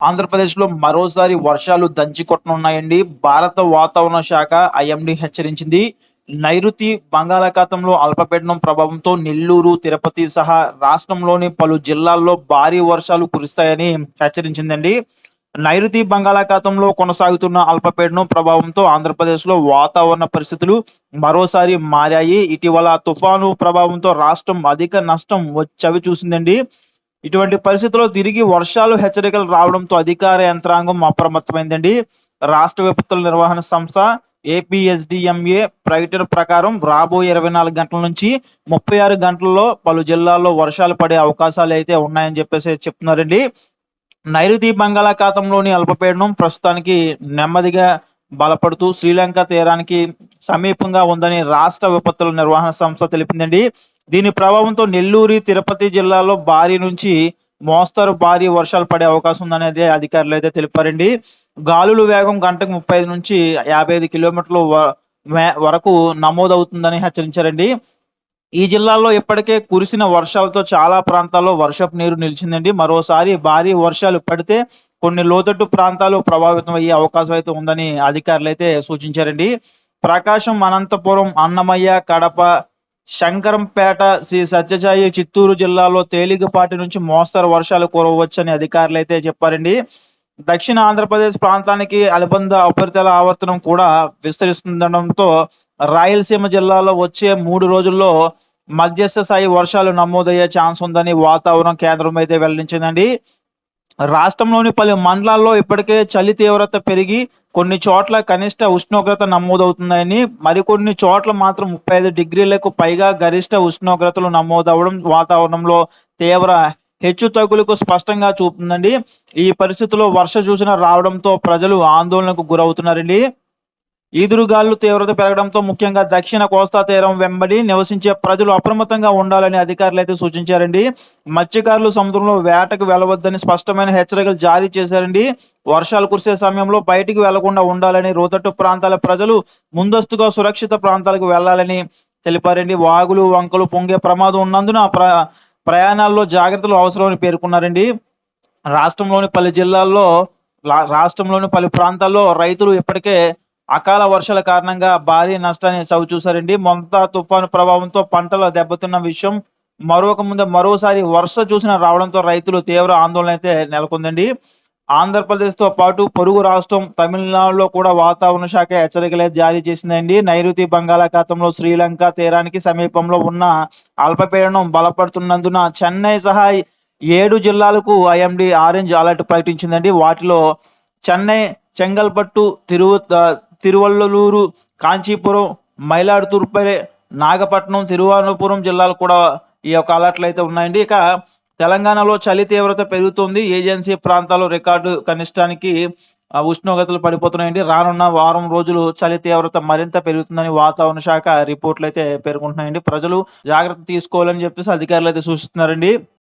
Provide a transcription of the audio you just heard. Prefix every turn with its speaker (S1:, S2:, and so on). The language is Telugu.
S1: ఆంధ్రప్రదేశ్‌లో మరోసారి వర్షాలు దంచికొట్టనున్నాయండి. భారత వాతావరణ శాఖ ఐఎండి హెచ్చరించింది. నైరుతి బంగాళాఖాతంలో అల్పపీడనం ప్రభావంతో నెల్లూరు, తిరుపతి సహా రాష్ట్రంలోని పలు జిల్లాల్లో భారీ వర్షాలు కురుస్తాయని హెచ్చరించిందండి. నైరుతి బంగాళాఖాతంలో కొనసాగుతున్న అల్పపీడనం ప్రభావంతో ఆంధ్రప్రదేశ్‌లో వాతావరణ పరిస్థితులు మరోసారి మారాయి. ఇటీవల తుఫాను ప్రభావంతో రాష్ట్రం అధిక నష్టం చవి చూసిందండి ఇటువంటి పరిస్థితుల్లో తిరిగి వర్షాలు హెచ్చరికలు రావడంతో అధికార యంత్రాంగం అప్రమత్తమైందండి. రాష్ట్ర విపత్తుల నిర్వహణ సంస్థ ఏపీఎస్డిఎంఏ ప్రకటన ప్రకారం రాబోయే 24 గంటల నుంచి 36 గంటల్లో పలు జిల్లాల్లో వర్షాలు పడే అవకాశాలు అయితే ఉన్నాయని చెప్పేసి చెప్తున్నారండి. నైరుతి బంగాళాఖాతంలోని అల్పపీడనం ప్రస్తుతానికి నెమ్మదిగా బలపడుతూ శ్రీలంక తీరానికి సమీపంగా ఉందని రాష్ట్ర విపత్తుల నిర్వహణ సంస్థ తెలిపిందండి. దీని ప్రభావంతో నెల్లూరు, తిరుపతి జిల్లాలో భారీ నుంచి మోస్తరు భారీ వర్షాలు పడే అవకాశం ఉందనేది అయితే తెలిపారండి. గాలుల వేగం గంటకు 35 నుంచి 55 కిలోమీటర్ల కిలోమీటర్లు మే వరకు నమోదవుతుందని హెచ్చరించారండి. ఈ జిల్లాలో ఇప్పటికే కురిసిన వర్షాలతో చాలా ప్రాంతాల్లో వర్షపు నీరు నిలిచిందండి. మరోసారి భారీ వర్షాలు పడితే కొన్ని లోతట్టు ప్రాంతాలు ప్రభావితం అయ్యే అవకాశం అయితే ఉందని అధికారులు అయితే సూచించారండి. ప్రకాశం, అనంతపురం, అన్నమయ్య, కడప, శంకరంపేట, శ్రీ సత్యసాయి, చిత్తూరు జిల్లాలో తేలికపాటి నుంచి మోస్తరు వర్షాలు కురవచ్చని అధికారులు అయితే చెప్పారండి. దక్షిణ ఆంధ్రప్రదేశ్ ప్రాంతానికి అనుబంధ ఉపరితల ఆవర్తనం కూడా విస్తరిస్తుండటంతో రాయలసీమ జిల్లాలో వచ్చే మూడు రోజుల్లో మధ్యస్థ స్థాయి వర్షాలు నమోదయ్యే ఛాన్స్ ఉందని వాతావరణ కేంద్రం అయితే వెల్లడించిందండి. రాష్ట్రంలోని పలు మండలాల్లో ఇప్పటికే చలి తీవ్రత పెరిగి కొన్ని చోట్ల కనిష్ట ఉష్ణోగ్రత నమోదవుతుందని, మరికొన్ని చోట్ల మాత్రం 35 డిగ్రీలకు పైగా గరిష్ట ఉష్ణోగ్రతలు నమోదవడం వాతావరణంలో తీవ్ర హెచ్చుతగ్గులకు స్పష్టంగా చూపుతుందండి. ఈ పరిస్థితుల్లో వర్ష సూచన రావడంతో ప్రజలు ఆందోళనకు గురవుతున్నారండి. ఈదురుగాలు తీవ్రత పెరగడంతో ముఖ్యంగా దక్షిణ కోస్తా తీరం వెంబడి నివసించే ప్రజలు అప్రమత్తంగా ఉండాలని అధికారులు అయితే సూచించారండి. మత్స్యకారులు సముద్రంలో వేటకు వెళ్ళవద్దని స్పష్టమైన హెచ్చరికలు జారీ చేశారండి. వర్షాలు కురిసే సమయంలో బయటికి వెళ్ళకుండా ఉండాలని, రోతట్టు ప్రాంతాల ప్రజలు ముందస్తుగా సురక్షిత ప్రాంతాలకు వెళ్ళాలని తెలిపారండి. వాగులు, వంకలు పొంగే ప్రమాదం ఉన్నందున ప్ర ప్రయాణాల్లో జాగ్రత్తలు అవసరమని పేర్కొన్నారండి. రాష్ట్రంలోని పలు జిల్లాల్లో రాష్ట్రంలోని పలు ప్రాంతాల్లో రైతులు ఇప్పటికే అకాల వర్షాల కారణంగా భారీ నష్టాన్ని చవిచూశారండి. మొంతా తుఫాను ప్రభావంతో పంటలు దెబ్బతిన్న విషయం మరొక ముందు మరోసారి వర్ష చూసిన రావడంతో రైతులు తీవ్ర ఆందోళన అయితే నెలకొందండి. ఆంధ్రప్రదేశ్‌తో పాటు పొరుగు రాష్ట్రం తమిళనాడులో కూడా వాతావరణ శాఖ హెచ్చరికలే జారీ చేసిందండి. నైరుతి బంగాళాఖాతంలో శ్రీలంక తీరానికి సమీపంలో ఉన్న అల్పపీడనం బలపడుతున్నందున చెన్నై సహా ఏడు జిల్లాలకు ఐఎండి ఆరెంజ్ అలర్ట్ ప్రకటించిందండి. వాటిలో చెన్నై, చెంగల్పట్టు, తిరువ తిరువల్లూరు కాంచీపురం, మైలాడుతుర్పై, నాగపట్నం, తిరువనంతపురం జిల్లాలు కూడా ఈ యొక్క అలర్ట్‌లు అయితే ఉన్నాయండి. ఇక తెలంగాణలో చలి తీవ్రత పెరుగుతోంది. ఏజెన్సీ ప్రాంతాల్లో రికార్డు కనిష్టానికి ఉష్ణోగ్రతలు పడిపోతున్నాయండి. రానున్న వారం రోజులు చలి తీవ్రత మరింత పెరుగుతుందని వాతావరణ శాఖ రిపోర్ట్లు అయితే పేర్కొంటున్నాయండి. ప్రజలు జాగ్రత్త తీసుకోవాలని చెప్పేసి అధికారులు అయితే సూచిస్తున్నారండి.